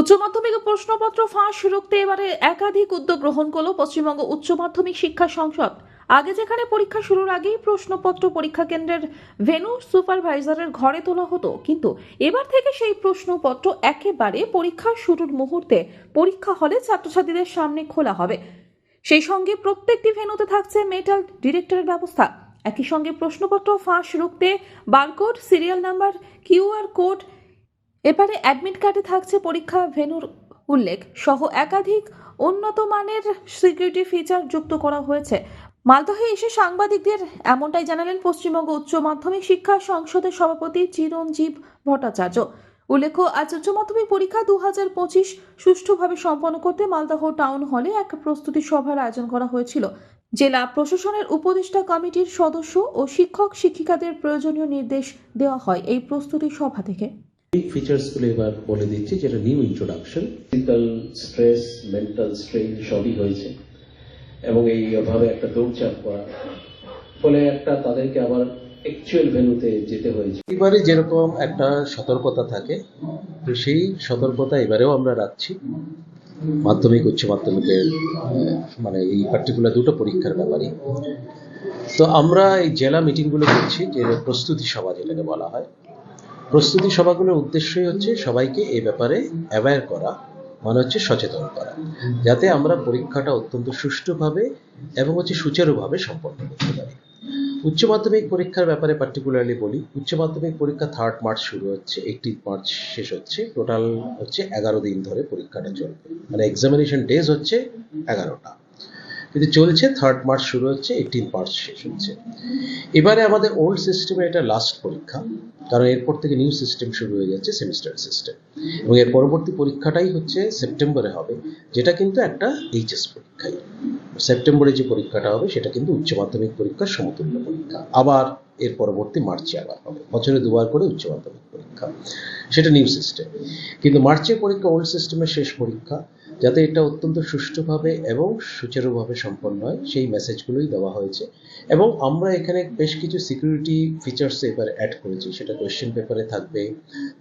উচ্চ মাধ্যমিক প্রশ্নপত্র ফাঁস রুখতে এবারে একাধিক উদ্যোগ গ্রহণ করল পশ্চিমবঙ্গ উচ্চ মাধ্যমিক শিক্ষা সংসদ। আগে যেখানে পরীক্ষা শুরুর আগেই প্রশ্নপত্র পরীক্ষা কেন্দ্রের ভেনু সুপারভাইজারের ঘরে তোলা হতো, কিন্তু এবার থেকে সেই প্রশ্নপত্র একেবারে পরীক্ষা শুরুর মুহূর্তে পরীক্ষা হলে ছাত্রছাত্রীদের সামনে খোলা হবে। সেই সঙ্গে প্রত্যেকটি ভেনুতে থাকছে মেটাল ডিরেক্টরের ব্যবস্থা। একই সঙ্গে প্রশ্নপত্র ফাঁস রুখতে barcode, serial number QR code এবারে অ্যাডমিট কার্ডে থাকছে পরীক্ষা ভেনুর উল্লেখ। সহ একাধিক উন্নত মানের সিকিউরিটি ফিচার যুক্ত করা হয়েছে। মালদহে এসে সাংবাদিকদের এমনটাই জানালেন পশ্চিমবঙ্গ উচ্চ মাধ্যমিক শিক্ষা সংসদের সভাপতি চিরঞ্জীব ভট্টাচার্য। উল্লেখ্য, আজ উচ্চ মাধ্যমিক পরীক্ষা দু হাজার পঁচিশ সুষ্ঠুভাবে সম্পন্ন করতে মালদহ টাউন হলে এক প্রস্তুতি সভার আয়োজন করা হয়েছিল। জেলা প্রশাসনের উপদেষ্টা কমিটির সদস্য ও শিক্ষক শিক্ষিকাদের প্রয়োজনীয় নির্দেশ দেওয়া হয় এই প্রস্তুতি সভা থেকে। এই ফিচার্সগুলো এবার বলে দিচ্ছি যেটা new introduction physical stress mental strain সবই হয়েছে। এবং এইভাবে একটা দৌড়চাপ করা। ফলে একটা তাদেরকে আবার অ্যাকচুয়াল ভেন্যুতে যেতে হয়েছে। এবারে যেরকম একটা সতর্কতা থাকে তো সেই সতর্কতা এবারেও আমরা রাখছি। মাধ্যমিক উচ্চ মাধ্যমিকের মানে এই পার্টিকুলার দুটো পরীক্ষার ব্যাপারে। তো আমরা এই জেলা মিটিংগুলো করছি যে প্রস্তুতি সভা যেটাকে বলা হয়। প্রস্তুতি সভাগুলোর উদ্দেশ্যই হচ্ছে সবাইকে এই ব্যাপারে অ্যাওয়্যার করা মানে হচ্ছে সচেতন করা, যাতে আমরা পরীক্ষাটা অত্যন্ত সুষ্ঠুভাবে এবং হচ্ছে সুচারুভাবে সম্পন্ন করতে পারি। উচ্চ মাধ্যমিক পরীক্ষার ব্যাপারে পার্টিকুলারলি বলি, উচ্চ মাধ্যমিক পরীক্ষা থার্ড মার্চ শুরু হচ্ছে এইটিন মার্চ শেষ হচ্ছে টোটাল হচ্ছে এগারো দিন ধরে পরীক্ষাটা চলবে মানে এক্সামিনেশন ডেজ হচ্ছে এগারোটা। কিন্তু চলছে থার্ড মার্চ শুরু হচ্ছে এইটিন মার্চ শেষ হচ্ছে। এবারে আমাদের ওল্ড সিস্টেমে এটা লাস্ট পরীক্ষা, কারণ এরপর থেকে নিউ সিস্টেম শুরু হয়ে যাচ্ছে সেমিস্টার সিস্টেম এবং এর পরবর্তী পরীক্ষাটাই হচ্ছে সেপ্টেম্বরে হবে, যেটা কিন্তু একটা এইচএস পরীক্ষাই। সেপ্টেম্বরে যে পরীক্ষাটা হবে, সেটা কিন্তু উচ্চ মাধ্যমিক পরীক্ষার সমতুল্য পরীক্ষা। আবার এর পরবর্তী মার্চে আবার হবে, বছরে দুবার করে উচ্চ মাধ্যমিক পরীক্ষা। সেটা নিউ সিস্টেম কিন্তু মার্চের পরীক্ষা ওল্ড সিস্টেমের শেষ পরীক্ষা যাতে এটা অত্যন্ত সুষ্ঠুভাবে এবং সুচারুভাবে সম্পন্ন হয়, সেই মেসেজগুলোই দেওয়া হয়েছে। এবং আমরা এখানে বেশ কিছু সিকিউরিটি ফিচার্স এবার অ্যাড করেছি। সেটা কোয়েশ্চেন পেপারে থাকবে।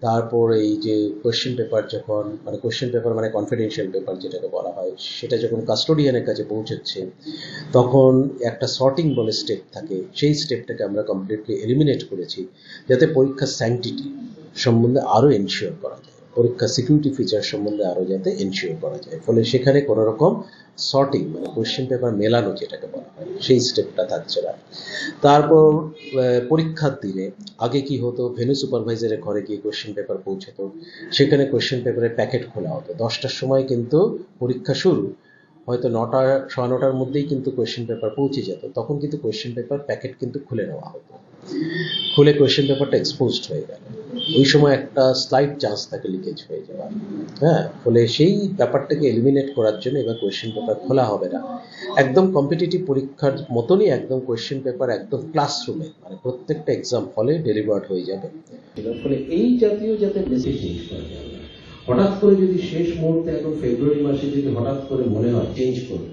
তারপর এই যে কোয়েশ্চেন পেপার যখন মানে কোয়েশ্চেন পেপার মানে কনফিডেন্সিয়াল পেপার যেটাকে বলা হয়, সেটা যখন কাস্টোডিয়ানের কাছে পৌঁছচ্ছে, তখন একটা সর্টিং বলে স্টেপ থাকে। সেই স্টেপটাকে আমরা কমপ্লিটলি এলিমিনেট করেছি, যাতে পরীক্ষার স্যাংটিটি সম্বন্ধে আরও এনশিওর করা যায়। পরীক্ষা সিকিউরিটি ফিচার সম্বন্ধে আরও যাতে এনশিওর করা যায়। ফলে সেখানে কোনো রকম সর্টিং মানে কোয়েশ্চেন পেপার মেলানো যেটাকে বলা হয়, সেই স্টেপটা থাকছে না। তারপর পরীক্ষার দিনে আগে কি হতো? ভেনু সুপারভাইজারের ঘরে গিয়ে কোয়েশ্চেন পেপার পৌঁছতো। সেখানে কোয়েশ্চেন পেপারের প্যাকেট খোলা হতো। দশটার সময় কিন্তু পরীক্ষা শুরু। হয়তো নটা সোয়া নটার মধ্যেই কিন্তু কোয়েশ্চেন পেপার পৌঁছে যেত। তখন কিন্তু কোয়েশ্চেন পেপার প্যাকেট কিন্তু খুলে নেওয়া হতো। খুলে কোয়েশ্চেন পেপারটা এক্সপোজড হয়ে গেল। ওই সময় একটা স্লাইড চান্স থাকে লিকেজ হয়ে যাওয়ার হ্যাঁ ফলে সেই ব্যাপারটাকে এলিমিনেট করার জন্য এবার কোয়েশ্চেন পেপার খোলা হবে না। একদম কম্পিটিটিভ পরীক্ষার মতনই একদম কোয়েশ্চেন পেপার একদম ক্লাসরুমে মানে প্রত্যেকটা এক্সাম হলে ডেলিভার্ড হয়ে যাবে। ফলে এই জাতীয় যাতে বেশি চেঞ্জ করা যাবে হঠাৎ করে যদি শেষ মুহূর্তে এখন ফেব্রুয়ারি মাসে যদি হঠাৎ করে মনে হয় চেঞ্জ করব,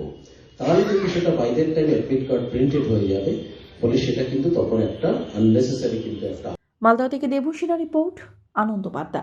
তাহলে কিন্তু সেটা বাইদের টাইম অ্যাডমিট কার্ড প্রিন্টেড হয়ে যাবে। ফলে সেটা কিন্তু তখন একটা আননেসেসারি কিন্তু একটা মালদহ থেকে দেবুসিনা রিপোর্ট আনন্দ বার্তা।